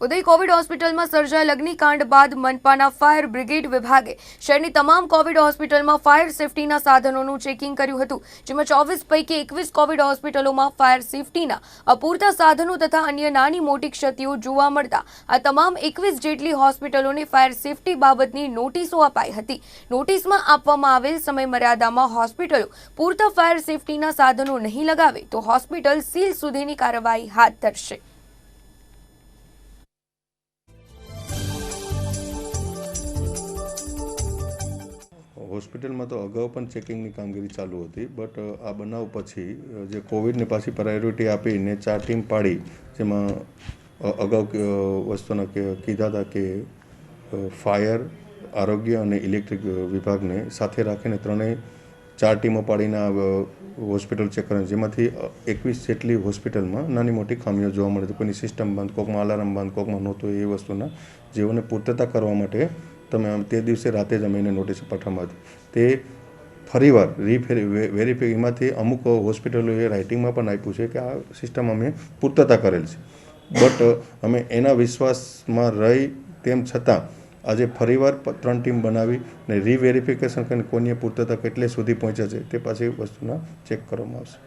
ઉદય Covid હોસ્પિટલમાં સર્જાયેલ અગ્નિકાંડ બાદ મનપાના fire brigade વિભાગે શહેરની તમામ કોવિડ હોસ્પિટલમાં ફાયર સેફટીના સાધનોનું ચેકિંગ કર્યું હતું, જેમાં ચોવીસ પૈકી એકવીસ કોવિડ હોસ્પિટલોમાં ફાયર સેફટીના અપૂરતા સાધનો તથા અન્ય નાની મોટી ક્ષતિઓ જોવા મળતા આ તમામ એકવીસ જેટલી હોસ્પિટલોને ફાયર સેફટી બાબતની નોટિસો અપાઈ હતી. નોટિસમાં આપવામાં આવેલ સમય મર્યાદામાં હોસ્પિટલો પૂરતા ફાયર સેફટીના સાધનો નહીં લગાવે તો હોસ્પિટલ સીલ સુધીની કાર્યવાહી હાથ ધરશે. હોસ્પિટલમાં તો અગાઉ પણ ચેકિંગની કામગીરી ચાલુ હતી, બટ આ બનાવ પછી જે કોવિડને પાછી પ્રાયોરિટી આપીને ચાર ટીમ પાડી, જેમાં અગાઉ વસ્તુના કીધા હતા કે ફાયર, આરોગ્ય અને ઇલેક્ટ્રિક વિભાગને સાથે રાખીને ત્રણેય ચાર ટીમો પાડીને હોસ્પિટલ ચેક કરે જેમાંથી એકવીસ જેટલી હોસ્પિટલમાં નાની મોટી ખામીઓ જોવા મળે છે કોઈની સિસ્ટમ બંધ, કોકમાં અલાર્મ બંધ, કોકમાં નહોતું, એ વસ્તુના જેઓને પૂર્તતા કરવા માટે તમે તે દિવસે રાતે જ અમે નોટિસ પાઠવવામાં હતી તે ફરીવાર રીફેરી વેરીફાઈ એમાંથી અમુક હોસ્પિટલોએ રાઇટિંગમાં પણ આપ્યું છે કે આ સિસ્ટમ અમે પૂર્તતા કરેલ છે. બટ અમે એના વિશ્વાસમાં રહી તેમ છતાં આજે ફરીવાર ત્રણ ટીમ બનાવી ને રીવેરિફિકેશન કરીને કોની પૂર્તતા કેટલે સુધી પહોંચે છે તે પાછી વસ્તુના ચેક કરવામાં આવશે.